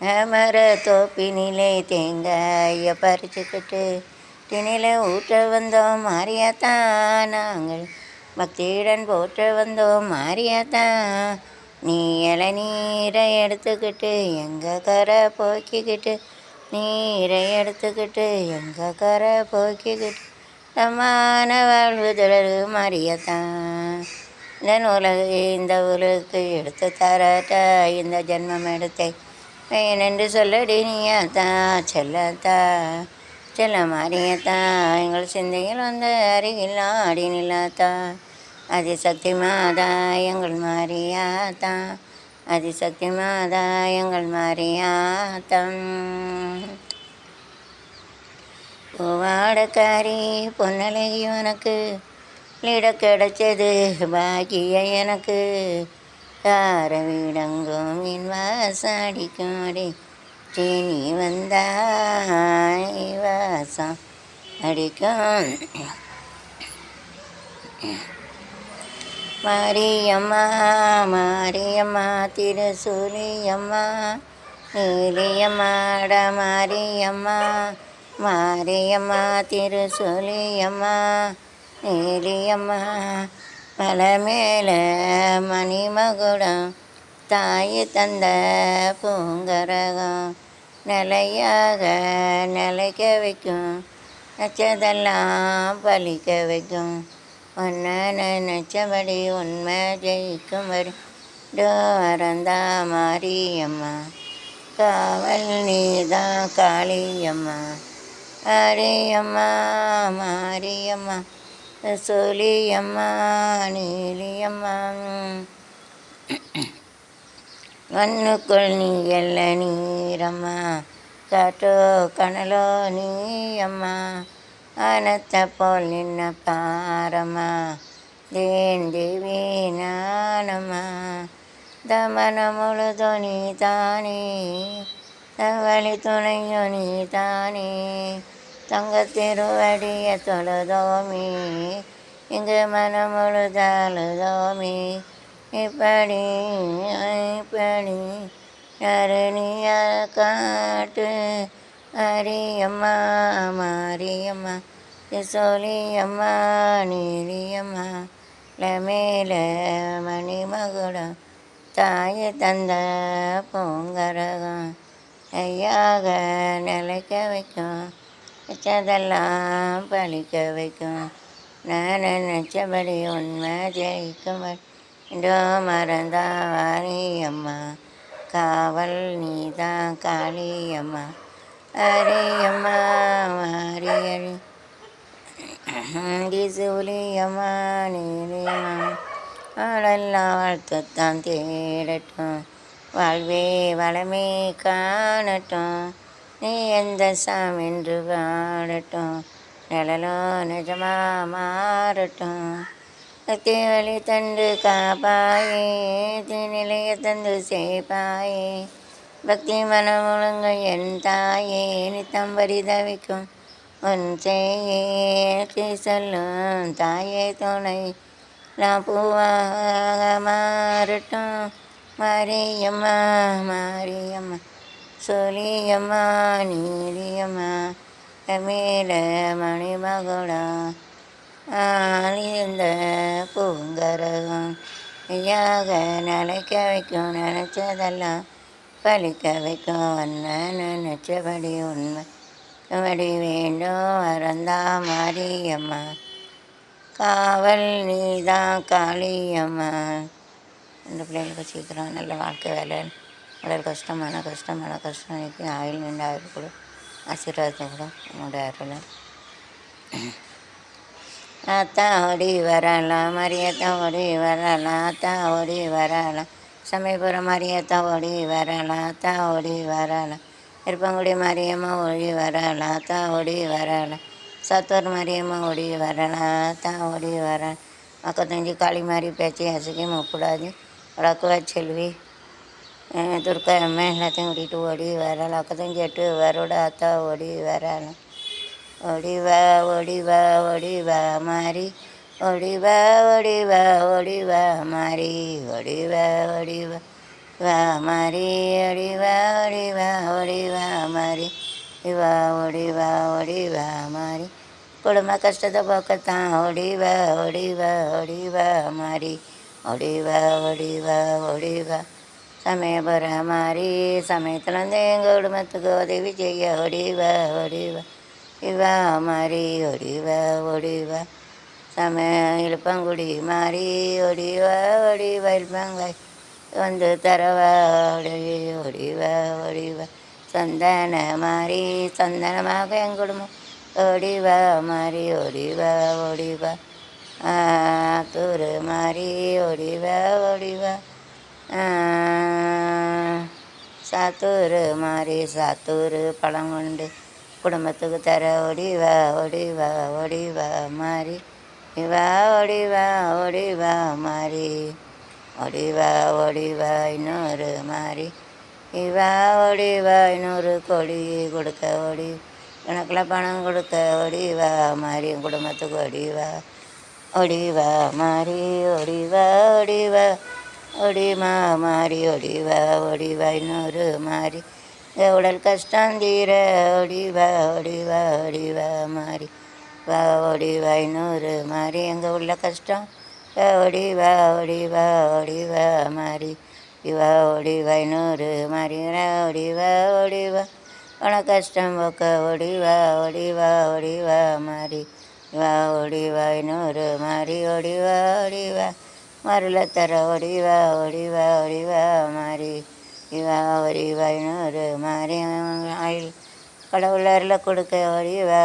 மர தோப்பினிலே தேங்காய பறிச்சுக்கிட்டு திணில ஊற்ற வந்தோம் மாறியாத்தான் நாங்கள் பக்தியுடன் போற்ற வந்தோம் மாறியாத்தான் நீ இளநீரை எடுத்துக்கிட்டு எங்கள் கரை போக்கிக்கிட்டு நீரை எடுத்துக்கிட்டு எங்கள் கரை போக்கிக்கிட்டு தம்மான வாழ்வு தொடரு மாறியத்தான் இந்த நூலகு இந்த ஊருக்கு எடுத்து தரட்டா. இந்த ஜென்மம் எடுத்தேன். என்று சொல்லடி நீயாத்தா செல்லத்தா செல்ல மாறியத்தா எங்கள் சிந்தையில் வந்த அருகில் ஆடி நில்லாத்தா அதிசக்தி மாதா எங்கள் மாறியாத்தா அதிசக்தி மாதா எங்கள் மாறியாத்தம் பூவாடக்காரி பொன்னழகி உனக்கு லிட கிடைச்சது பாக்கிய எனக்கு. கார வாசாடி என் வாசாடிக்கும் சீனி வந்தாய் வாசம் அடிக்கும் மாரியம்மா மாரியம்மா திருசூலியம்மா நீலியம்மாட மாரியம்மா. மாரியம்மா திருசூலியம்மா நீலியம்மா பலமேல மணிமகுடம் தாய் தந்த பூங்கரகம் நிலையாக நிலைக்க வைக்கும். நச்சதெல்லாம் பலிக்க வைக்கும். ஒன்ன நினச்சபடி உண்மை ஜெயிக்கும் வரி டோரந்தா மாரியம்மா. காவல் நீதான் காளியம்மா. மாரியம்மா மாரியம்மா. சோழியம்மா நீலியம்மா மண்ணுக்குள் நீ எல்ல நீரம்மா காட்டோ கனலோ நீயம்மா ஆனத்தை போல் நின்ன பாரம்மா தேன் தேவி நானம்மா தமன முழுதோ நீ தானே. தவளி துணையோ நீ தானே. தங்க திருவடிய தொழுதோமே இங்கு மனம் முழுதழுதோமே இப்படி இப்படி நரணிய காட்டு அரியம்மா மாரியம்மா சோழியம்மா நீலியம்மா லமேல மணிமகுடம் தாய் தந்த பூங்கரகம் ஐயாக நிலைக்க வைக்கும். வச்சதெல்லாம் பழிக்க வைக்கும். நான் நினச்சபடி உண்மை ஜெயிக்கும். இன்றோ மறந்தா வாரியம்மா காவல் நீதான் காளியம்மா. அரியம்மா மாரியடி சூலியம்மா நீரியம்மா அவளெல்லாம் வாழ்த்துத்தான் தேடட்டும். வாழ்வே வளமே காணட்டும். நீ எந்த சாம் என்று வாழட்டும் நிழலோ நிஜமா மாறட்டும். தீவழி தந்து காப்பாயே தீநிலைய தந்து செய்ப்பாயே பக்தி மனம் ஒழுங்க என் தாயே நித்தம் பரிதவிக்கும் உன் செய்யே. சொல்லும் தாயே துணை நான் பூவாக மாறட்டும். மாரியம்மா மாரியம்மா. சொலியம்மா நீலியம்மா மேல மணிமகுடம் ஆளிந்த பூங்கரகம். ஐயாக நிலைக்க வைக்கும் நினச்சதெல்லாம் பழிக்க வைக்கும். ஒன்ன நினச்சபடி உண்மை. படி வேண்டும் வரந்தா மாரியம்மா. காவல் நீதான் காளியம்மா. இந்த பிள்ளைங்களுக்கு சீக்கிரம் நல்ல வாழ்க்கை வேலை. உடல் கஷ்டம் மன கஷ்டம் மன கஷ்டம் இன்னைக்கு ஆயில் நின்று ஆயில் கூட ஆசீர்வாதத்தை கூட உன்னோட அருளை. ஆத்தா ஓடி வரலாம் மரியத்தா ஓடி வரலாம் அத்தா ஓடி வரலாம். சமயபுரம் மரியத்தா ஓடி வரலாம் அத்தா ஓடி வரலாம். இருப்பங்குடி மரியம்மா ஓடி வரலாம் அத்தா ஓடி வரலாம். சத்தூர் மரியம்மா ஓடி வரலாம் அத்தா ஓடி வரலாம். மக்கத்தஞ்சி காளி மாதிரி பேச்சு அசுக்கி முப்படாது வடக்குவா செல்வி. துர்க்கா அம்மா எல்லாத்தையும் கூட்டிகிட்டு ஓடி வரலாம் அக்கத்தையும் கேட்டு வரோட அத்தா ஓடி வரலாம் ஓடி வா ஓடி வா ஓடி வா மாறி ஓடி வா ஓடி வா ஓடி வா மாறி ஓடி வா ஓடி வா வா மாறி ஓடி வா ஓடி வா ஓடி வா மாறி இவா ஓடி வா ஓடி வா மாறி குடும்ப கஷ்டத்தை போக்கத்தான் ஓடி வா ஓடி வா ஓடி வா மாறி ஓடி வா ஓடி வா ஓடி வா சமயபுர மாறி சமயத்தில் வந்து எங்கள் குடும்பத்துக்கு உதவி செய்ய ஒடிவ ஒடிவ ஓடி வா இவா மாறி ஓடி வா சமய இழுப்பங்குடி மாறி ஒடிவ ஒடிவ ஓடி இழுப்பங்காய் வந்து தரவ ஒடி ஒடிவ ஒடிவ. சந்தன மாறி சந்தனமாக என் குடும்பம் ஒடிவ மாறி ஒடிவ ஒடிவ. ஓடி மாறி ஒடிவ ஒடிவ. சாத்தூர் மாதிரி சாத்தூர் பழம் கொண்டு குடும்பத்துக்கு தர ஒடிவா வா ஒடிவா வா மாறி. இவா ஒடிவா வா வா மாறி. ஒடிவா வா வா இன்னொரு மாறி. இவா ஒடிவா இன்னொரு கொடி கொடுக்க ஒடி. கணக்கில் பணம் கொடுக்க ஒடிவா மாறி. குடும்பத்துக்கு ஒடிவா வா வா மாறி. ஒடிவா வா. ஓடி மாறி ஓடி வா இன்னொரு மாறி உடல் கஷ்டம் தீர ஓடி வா ஓடி மாறி வா ஓடி இன்னொரு மாறி எங்கள் உள்ள கஷ்டம் ஓடி வா ஓடி மாறி இவா ஓடி இன்னொரு மாறி ஓடி வா உன கஷ்டம் போக்க ஓடி வா ஓடி மாறி வா ஓடி இன்னொரு மாறி ஓடி வா மருளத்தர வா மருள தர ஓடி வா ஓடி மாறி இவா ஓடி இன்னொரு மாறி ஆயில் கடவுள் அருள கொடுக்க ஓடி வா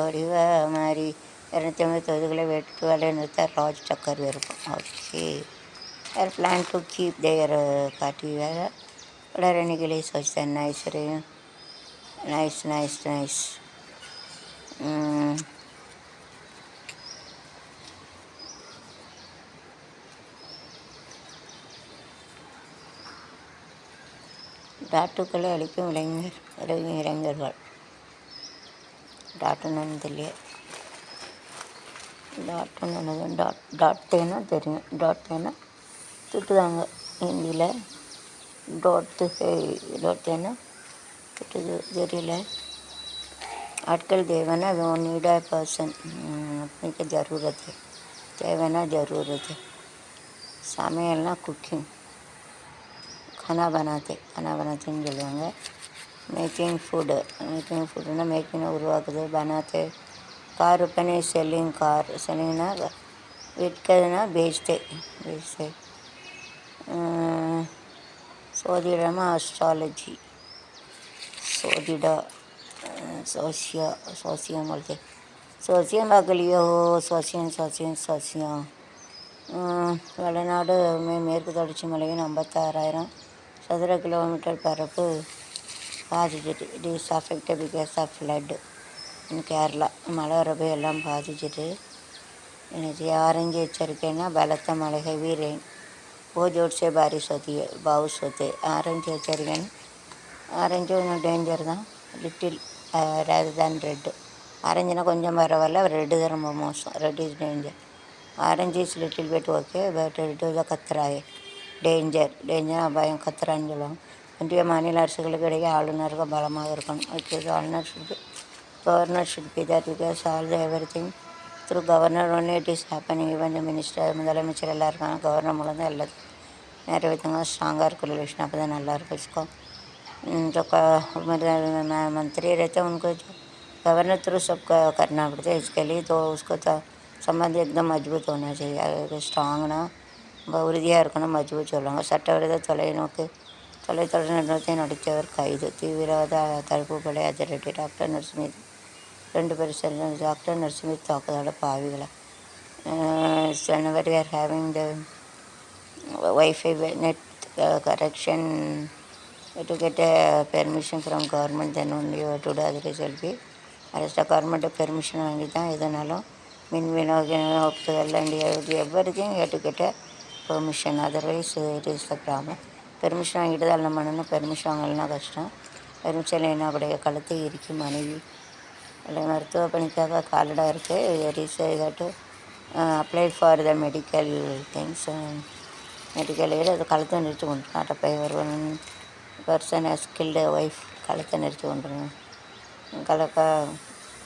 ஓடி மாறி இரநூத்தி ஐம்பது தொகுதிகளை வெட்டு வேலை நிறுத்த ராஜ் சக்கர் இருக்கும் okay I plan to keep their party வேறு உடரணிகளை சோசித்தேன் நைஸ் நைஸ் நைஸ் நைஸ் டாட்டுக்களை அளிக்கும் இளைஞர் இளைஞர்கள். டாட்டுன்னு தெரியாது டாட்டுன்னு எனக்கு டாட் டாட் பேனா தெரியும். டாட் பேனா திட்டுதாங்க ஹிந்தியில். டாட்டு டாட் பேனா திட்டுது தெரியல. ஆட்கள் தேவைன்னா ஒன் நீடா பர்சன் அப்படிக்கு ஜரூரத்து. தேவைன்னா ஜரூரத்து. சமையல்னால் குக்கிங் அனாபனாத்தி அனாபனாத்தின்னு சொல்லுவாங்க. மேக்கிங் ஃபுட்டு மேக்கிங் ஃபுட்டுன்னா மேக்கிங்னா உருவாக்குது பனாத்து. கார் பண்ணி செல்லிங் கார் செல்லிங்னா விற்கிறதுனா பேஸ்ட்டு பேஸ்ட்டு சோதிடமாக அஸ்ட்ராலஜி சோதிடா சோசியா சோசியம் வாழ்க்கை சோசியம் பார்க்கலையோ சோசியம் சோசியம் சோசியம். வடநாடு மேற்கு தொடர்ச்சி மலையின் ஐம்பத்தாறாயிரம். சதுர கிலோமீட்டர் பரப்பு பாதிச்சிட்டு it is affected because of flood in Kerala மழை வரப்போ எல்லாம் பாதிச்சிட்டு. எனக்கு ஆரஞ்சு எச்சரிக்கைன்னா பலத்த மழை ஹெவி ரெயின் ஓ ஜோட்ஸே பாரி சொத்தி பவுஸ் சொத்து ஆரஞ்சு வச்சுருக்கேன்னா ஆரஞ்சு கொஞ்சம் டேஞ்சர் தான். லிட்டில் ரேதர் தான் ரெட்டு ஆரஞ்சுனா கொஞ்சம் பரவாயில்ல ரெட்டு தான் ரொம்ப மோசம். Red is danger orange is little bit okay but red தான் கத்துறாயே. டேஞ்சர் டேஞ்சர் அபாயம் கத்துறான்னு சொல்லுவாங்க இந்திய மாநில அரசுகளுக்கு இடையே ஆளுநர்கள் பலமாக இருக்கணும் ஓகே ஆளுநர் should governor should be that because all the everything through governor ஒன்று it is happening even minister முதலமைச்சர் எல்லாம் இருக்காங்க கவர்னர் மூலம் தான் எல்லாத்தையும் நிறைவேற்றுங்க ஸ்ட்ராங்காக இருக்கும் ரிலேஷன் அப்போ தான் நல்லாயிருக்கும் इसको जो का मंत्री रहते हैं उनको जो गवर्नर थ्रू सब का करना पड़ता है इसके लिए तो उसको तो संबंध एकदम मजबूत होना चाहिए ஸ்ட்ராங்னா ரொம்ப ரொம்ப உறுதியாக இருக்கணும் மஜ்பூ சொல்லுவாங்க. சட்டவிரோத தொலைநோக்கு தொலை தொடர்பத்தை நடத்தியவர் கைது. தீவிரவாத தடுப்பு படை அதிரடி. டாக்டர் நர்சிமித் ரெண்டு பேர் செல்லும் டாக்டர் நர்சிமித் தாக்குதலோட பாவிகளை? ஜனவரி are having the wifi net correction to get permission from government then only to do அதிரடி செல்வி அரசு கவர்மெண்ட்டு பெர்மிஷன் வாங்கி தான் எதுனாலும் மின் விநியோக ஒப்புதல் and every everything permission otherwise it is the problem permission வாங்கிட்டு தான் பண்ணணும் பெர்மிஷன் வாங்கலைன்னா கஷ்டம். பெர்மிஷன் இல்லைன்னா அப்படியே கழுத்து இறுக்கி மனைவி இல்லை மருத்துவ பணிக்காக காலடாக இருக்குது ரீச இதாட்டு apply for the medical things medical aid அது கழுத்தை நிறுத்தி கொண்டு நாட் அப்ளை ஒருவன் பர்சன் ஸ்கில்டு ஒய்ஃப் கழுத்தை நிறுத்தி கொண்டு கலக்கா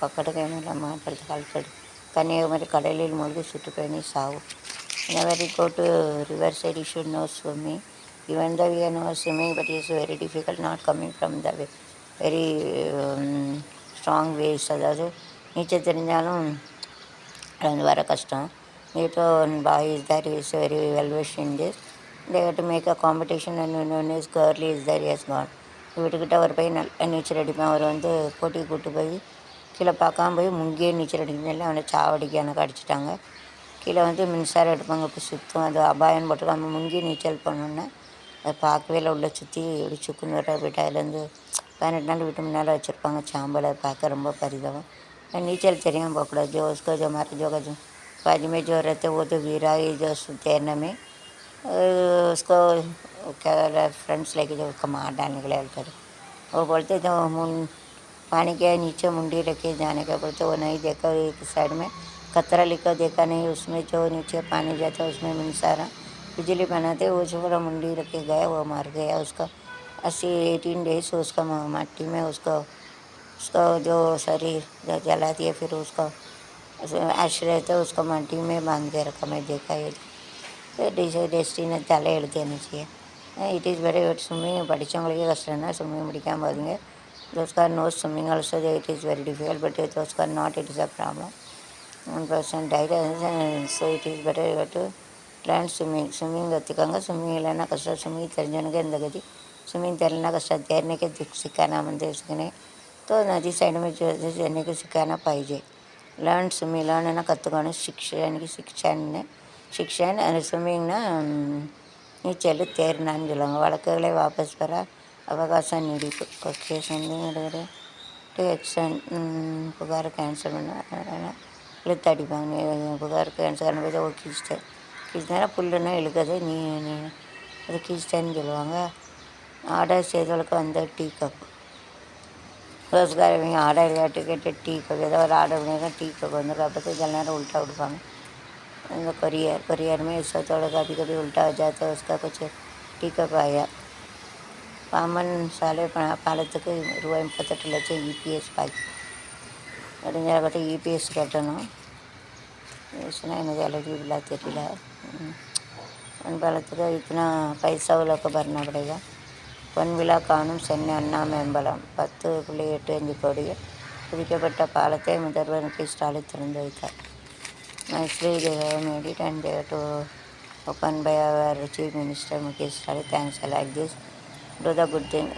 பக்கத்துக்கு என்ன இல்லாமல் கழுத்து கழுத்து கன்னியாகுமரி கடலில் மூழ்கி சுற்றுப்பயணி சாவு. so very go to river side you should know swimming even the we know swimming but is very difficult not coming from the very strong waves அதாவது நீச்சல் தெரிஞ்சாலும் அது வந்து வர கஷ்டம் இப்போ boy is there is very well wish in this day to make a competition and one is girl is there is can வீட்டுக்கிட்ட ஒரு போய் நல்ல நீச்சல் அடிப்பேன் அவர் வந்து போட்டிக்கு கூட்டு போய் கீழே பார்க்காம போய் முங்கியே நீச்சல் அடிக்கிறதில்ல அவனை சாவடிக்க எனக்கு அடிச்சிட்டாங்க கீழே வந்து மின்சாரம் எடுப்பாங்க இப்போ சுத்தம் அது அபாயம் போட்டுருக்காங்க முங்கி நீச்சல் பண்ணோன்னே அதை பார்க்கவே இல்லை உள்ள சுற்றி இப்படி சுக்குன்னு வர போயிட்டு அதுலேருந்து பதினெட்டு நாள் வீட்டு முன்னால் வச்சுருப்பாங்க சாம்பலை பார்க்க ரொம்ப பரிதாபம் नीचल தெரியாமல் போகக்கூடாது जो उसको जो हमारे जो जो बाजू में जो रहते वो तो वीरा ही जो तैरने में अ, उसको क्या फ्रेंड्स लेके जो उसको मार डालने के लिए हेल्प करे वो बोलते जो मुन पानी के नीचे मुंडी रखे जाने का बोलते वो नहीं देखा एक साइड में कतरा लिखा देखा नहीं उसमें जो नीचे पानी जाता है उसमें मिनसारा बिजली बनाते वो जो पूरा मुंडी रखे गया वो मार गया उसका अस्सी एटीन डेज उसका म- मट्टी में उसको उसका जो शरीर जो जला दिया फिर उसका ऐश रहता है उसको मट्टी में बांध के रखा मैं देखा ये டெஸ்டினை தலை எழுத்தேன்னு it is very good swimming படித்தவங்களுக்கே கஷ்டம் தான் ஸ்விம்மிங் படிக்காமல் பாருங்க those car no swimming also it is very difficult but those car not it is a problem one percent tight so it is better to learn swimming swimming கற்றுக்காங்க swimming இல்லைன்னா கஷ்டம் swimming தெரிஞ்சவனுக்கு இந்த கதி swimming तैरना का साथ तैरने के दिख सिखाना म्हणजे सीखणे तो नदी साईड में जो जो जाने को सिखाना पाहिजे लर्न स्विमिंग लर्न கற்றுக்கணும் ಶಿಕ್ಷಣಿಗೆ ಶಿಕ್ಷಣ ಶಿಕ್ಷಣ அந்த ஸ்விம்மிங்னா நீச்சல் தேர்னான்னு சொல்லுவாங்க வழக்குகளை வாபஸ் பெற அவகாசம் நீடிப்பு ஓகே சொந்தங்களோட எக்ஸன் புகார் கேன்சல் பண்ண இழுத்து அடிப்பாங்க. புகார் கேன்சர்னு போய் ஓ கீச்சிட்டேன் கீச்சிட்டேன்னா புல்லுன்னா இழுக்காது. நீ நீ அது கீச்சிட்டேன்னு சொல்லுவாங்க. ஆர்டர் செய்தவளுக்கு வந்த டீ கப் ரோஸ்காரவங்க ஆர்டர் கேட்டு கேட்டு டீ கப் ஏதோ ஒரு ஆர்டர் பண்ணியிருக்கேன் டீ கப் வந்து அப்போ சில நேரம் உல்ட்டா கொடுப்பாங்க இந்த கொரியர் கொரியருமே में एक सौ थोड़ा कभी कभी उल्टा டீ கப் है பாமன் சாலை பாலத்துக்கு ரூபாய் முப்பத்தெட்டு லட்சம் இபிஎஸ் பாக்கி. அப்படிங்கிற பார்த்தா இபிஎஸ் கட்டணும். யோசನೆ ನನಗೆ ಇಲ್ಲ ತೆರಿಲ್ಲ ನನ್ನ ಬಳತದ ಇತ್ತಿನ ಪೈಸವುಲಕ ಬರ್ನಬಡೆಗ பொன்விழா காணும் சென்னை அண்ணா மேம்பலம் பத்து புள்ளி எட்டு அஞ்சு கோடியில் புதுக்கப்பட்ட பாலத்தை முதல்வர் கே ஸ்டாலின் திறந்து வைத்தார். நெக்ஸ்ட்லி இது made it and to open by our chief minister Mukesh Stalin thanks like this to the good thing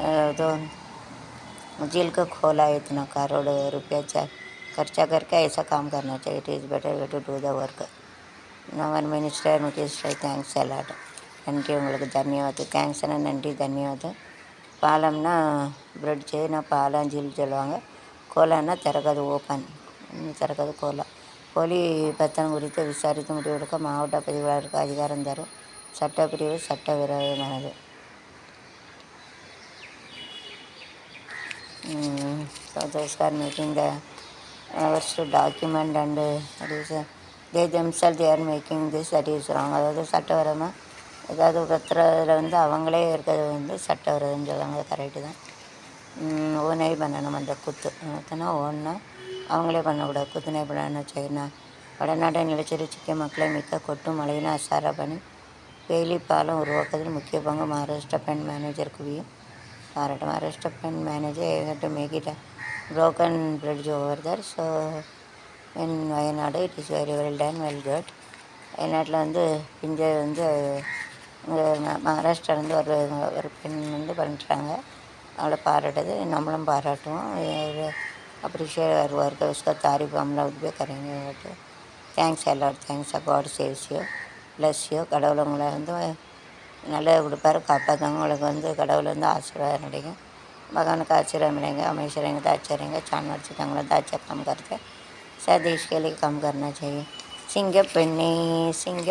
zeal க கோலா இத்தனா கரோடு ருப்பியா சார் जेल को खोला है इतना करोड़ रुपया चा खर्चा करके ऐसा काम करना चाहिए it is better to do the work नवर मिनिस्टर मुकेश தேங்க்ஸ் எல்லாட் நன்றி உங்களுக்கு தன்யவாதம் தேங்க்ஸ்னா நன்றி தன்யவாதம் பாலம்னா பிரெட் செய்யினா பாலம் ஜில் சொல்லுவாங்க கோலான்னா திறக்காது ஓப்பன் திறக்காது கோலா போலி பத்திரம் குறித்து விசாரித்து முடிவெடுக்க மாவட்ட பதிவாளருக்கு அதிகாரம் தரும் சட்டப்பிரிவு சட்டவிரோதமானது Mm, so those are making the hours to document and uh, what is uh, they themselves they are making this that is wrong. அதாவது சட்டவிரோதமாக ஏதாவது பத்திரத்தில் வந்து அவங்களே இருக்கிறது வந்து சட்டவிரோதம்னு சொல்லுவாங்க. கரெக்டு தான். ஓனே பண்ணணும் அந்த குத்து. குத்துனா ஓன்னா அவங்களே பண்ணக்கூடாது. குத்துனே பண்ணணும் செய்யணும் வடநாட்டை நிலச்சரிச்சிக்க மக்களை மிக்க கொட்டும் மழையின அசாரா பண்ணி வேலி பாலம் உருவாக்குவதில் முக்கிய பங்கு மகாராஷ்டிரா பெண் மேனேஜர் குவியும். பாராட்டு மகாராஷ்டிரா பெண் மேனேஜர் ஏகட்டும் மேகிட்ட broken bridge over there. So in Wayanad it is very well done well good வயநாட்டில் வந்து இங்கே வந்து மகாராஷ்டிராலேருந்து ஒரு ஒரு பெண் வந்து பண்ணுறாங்க அவளை பாராட்டுது. நம்மளும் பாராட்டுவோம். அப்ரிஷியேட் அவர் ஒர்க் உஸ்கா தாரிஃப் அம்லா உத்பே தேங்க்ஸ் எல்லாரும். Thanks God saves you bless you கடவுள் உங்களை வந்து நல்லது கொடுப்பாரு. காப்பாற்றவங்களுக்கு வந்து கடவுள் வந்து ஆசீர்வாதம் கிடைக்கும் भगवान का आशीर्वाद मिलेंगे हमेशा रहेंगे तो अच्छे रहेंगे जानवर से जंगल तो अच्छा काम करते हैं। शायद देश के लिए काम करना चाहिए। सिंह पन्नी सिंह